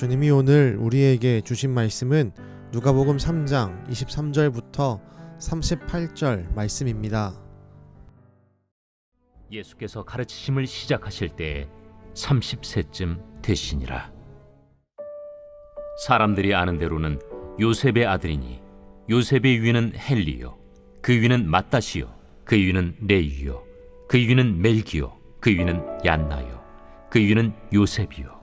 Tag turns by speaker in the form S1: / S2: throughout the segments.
S1: 주님이 오늘 우리에게 주신 말씀은 누가복음 3장 23절부터 38절 말씀입니다.
S2: 예수께서 가르치심을 시작하실 때에 30세쯤 되시니라. 사람들이 아는 대로는 요셉의 아들이니 요셉의 위는 헬리요 그 위는 마따시요 그 위는 레이요 그 위는 멜기요 그 위는 얀나요 그 위는 요셉이요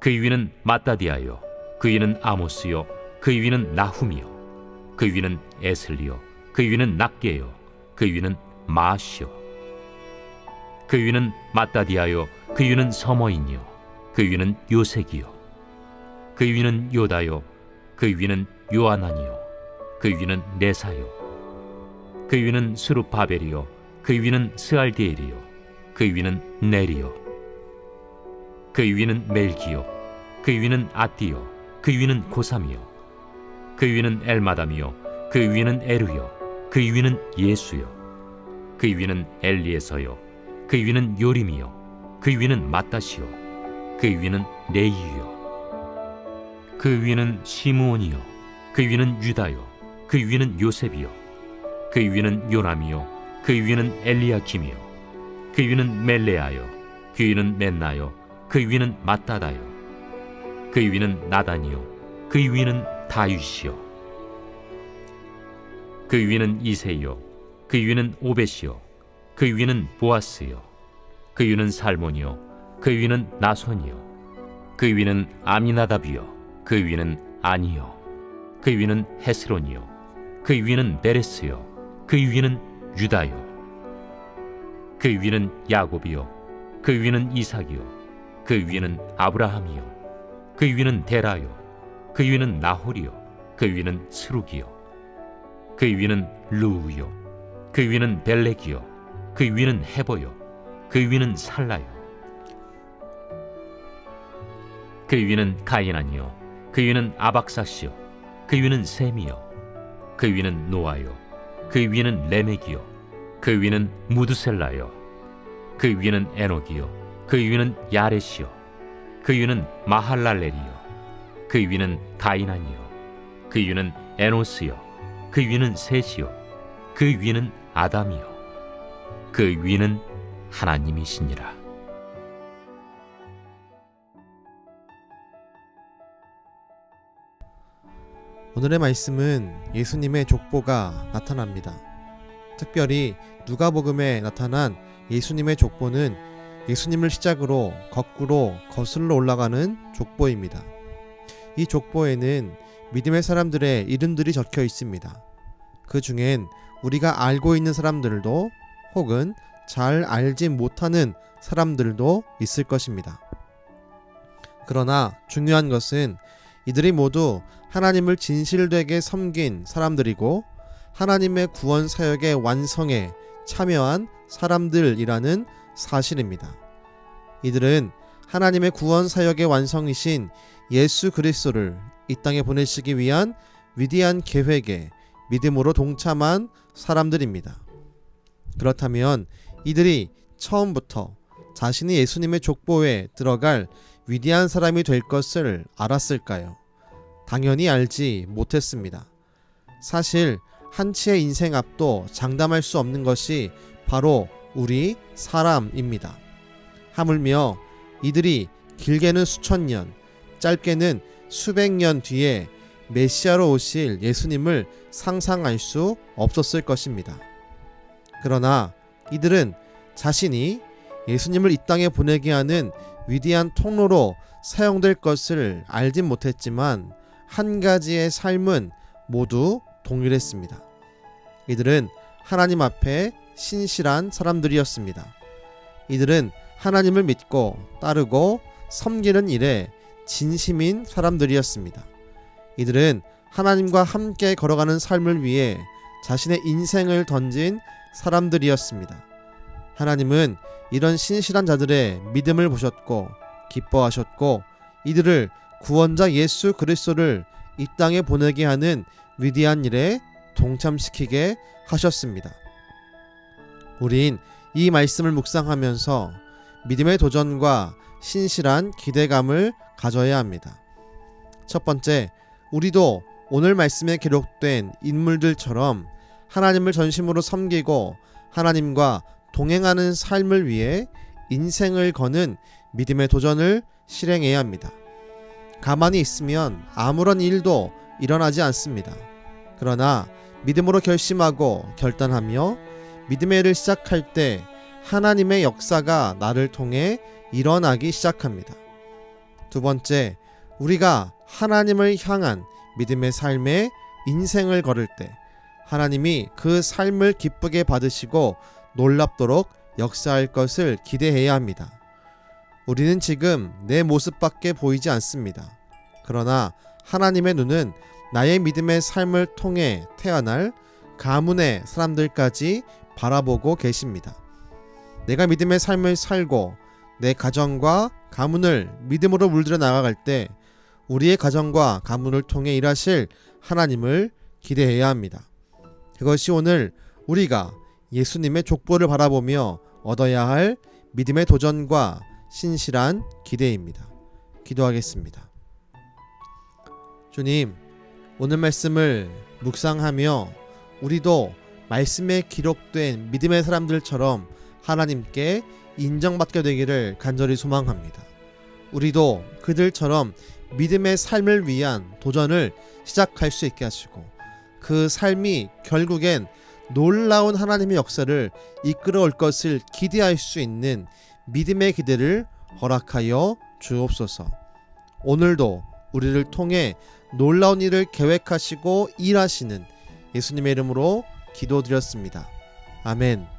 S2: 그 위는 마따디아요 그 위는 아모스요 그 위는 나훔이요 그 위는 에슬리요 그 위는 낙게요 그 위는 마시요 그 위는 마따디아요 그 위는 서머인이요 그 위는 요색이요 그 위는 요다요 그 위는 요아나니요 그 위는 네사요 그 위는 스루바벨이요 그 위는 스알디엘이요 그 위는 네리요 그 위는 멜기요 그 위는 아띠요 그 위는 고삼이요 그 위는 엘마담이요 그 위는 에루요 그 위는 예수요 그 위는 엘리에서요 그 위는 요림이요 그 위는 마따시요 그 위는 레이요 그 위는 시므온이요 그 위는 유다요 그 위는 요셉이요 그 위는 요남이요 그 위는 엘리야킴이요 그 위는 멜레아요 그 위는 멘나요 그 위는 마따다요 그 위는 나단이요 그 위는 다윗이요 그 위는 이세요 그 위는 오벳이요 그 위는 보아스요 그 위는 살몬이요 그 위는 나손이요 그 위는 아미나답이요 그 위는 아니요 그 위는 헤스론이요 그 위는 베레스요 그 위는 유다요 그 위는 야곱이요 그 위는 이삭이요 그 위는 아브라함이요 그 위는 데라요 그 위는 나홀이요 그 위는 스룩이요 그 위는 루우요 그 위는 벨렉이요 그 위는 헤보요 그 위는 살라요 그 위는 가이나니요 그 위는 아박사시요 그 위는 셈이요 그 위는 노아요 그 위는 레멕이요 그 위는 무드셀라요 그 위는 에녹이요 그 위는 야렛이요. 그 위는 마할랄렐이요. 그 위는 가이나니요. 그 위는 에노스요. 그 위는 셋이요. 그 위는 아담이요. 그 위는 하나님이시니라.
S1: 오늘의 말씀은 예수님의 족보가 나타납니다. 특별히 누가복음에 나타난 예수님의 족보는 예수님을 시작으로 거꾸로 거슬러 올라가는 족보입니다. 이 족보에는 믿음의 사람들의 이름들이 적혀 있습니다. 그 중엔 우리가 알고 있는 사람들도 혹은 잘 알지 못하는 사람들도 있을 것입니다. 그러나 중요한 것은 이들이 모두 하나님을 진실되게 섬긴 사람들이고 하나님의 구원 사역의 완성에 참여한 사람들이라는 사실입니다. 이들은 하나님의 구원 사역의 완성이신 예수 그리스도를 이 땅에 보내시기 위한 위대한 계획에 믿음으로 동참한 사람들입니다. 그렇다면 이들이 처음부터 자신이 예수님의 족보에 들어갈 위대한 사람이 될 것을 알았을까요? 당연히 알지 못했습니다. 사실 한치의 인생 앞도 장담할 수 없는 것이 바로 우리 사람입니다. 하물며 이들이 길게는 수천 년, 짧게는 수백 년 뒤에 메시아로 오실 예수님을 상상할 수 없었을 것입니다. 그러나 이들은 자신이 예수님을 이 땅에 보내게 하는 위대한 통로로 사용될 것을 알진 못했지만 한 가지의 삶은 모두 동일했습니다. 이들은 하나님 앞에 신실한 사람들이었습니다. 이들은 하나님을 믿고 따르고 섬기는 일에 진심인 사람들이었습니다. 이들은 하나님과 함께 걸어가는 삶을 위해 자신의 인생을 던진 사람들이었습니다. 하나님은 이런 신실한 자들의 믿음을 보셨고 기뻐하셨고 이들을 구원자 예수 그리스도를 이 땅에 보내게 하는 위대한 일에 동참시키게 하셨습니다. 우린 이 말씀을 묵상하면서 믿음의 도전과 신실한 기대감을 가져야 합니다. 첫 번째, 우리도 오늘 말씀에 기록된 인물들처럼 하나님을 전심으로 섬기고 하나님과 동행하는 삶을 위해 인생을 거는 믿음의 도전을 실행해야 합니다. 가만히 있으면 아무런 일도 일어나지 않습니다. 그러나 믿음으로 결심하고 결단하며 믿음의 일을 시작할 때 하나님의 역사가 나를 통해 일어나기 시작합니다. 두 번째, 우리가 하나님을 향한 믿음의 삶에 인생을 걸을 때 하나님이 그 삶을 기쁘게 받으시고 놀랍도록 역사할 것을 기대해야 합니다. 우리는 지금 내 모습밖에 보이지 않습니다. 그러나 하나님의 눈은 나의 믿음의 삶을 통해 태어날 가문의 사람들까지 바라보고 계십니다. 내가 믿음의 삶을 살고 내 가정과 가문을 믿음으로 물들여 나아갈 때 우리의 가정과 가문을 통해 일하실 하나님을 기대해야 합니다. 그것이 오늘 우리가 예수님의 족보를 바라보며 얻어야 할 믿음의 도전과 신실한 기대입니다. 기도하겠습니다. 주님, 오늘 말씀을 묵상하며 우리도 말씀에 기록된 믿음의 사람들처럼 하나님께 인정받게 되기를 간절히 소망합니다. 우리도 그들처럼 믿음의 삶을 위한 도전을 시작할 수 있게 하시고 그 삶이 결국엔 놀라운 하나님의 역사를 이끌어올 것을 기대할 수 있는 믿음의 기대를 허락하여 주옵소서. 오늘도 우리를 통해 놀라운 일을 계획하시고 일하시는 예수님의 이름으로 기도드렸습니다. 아멘.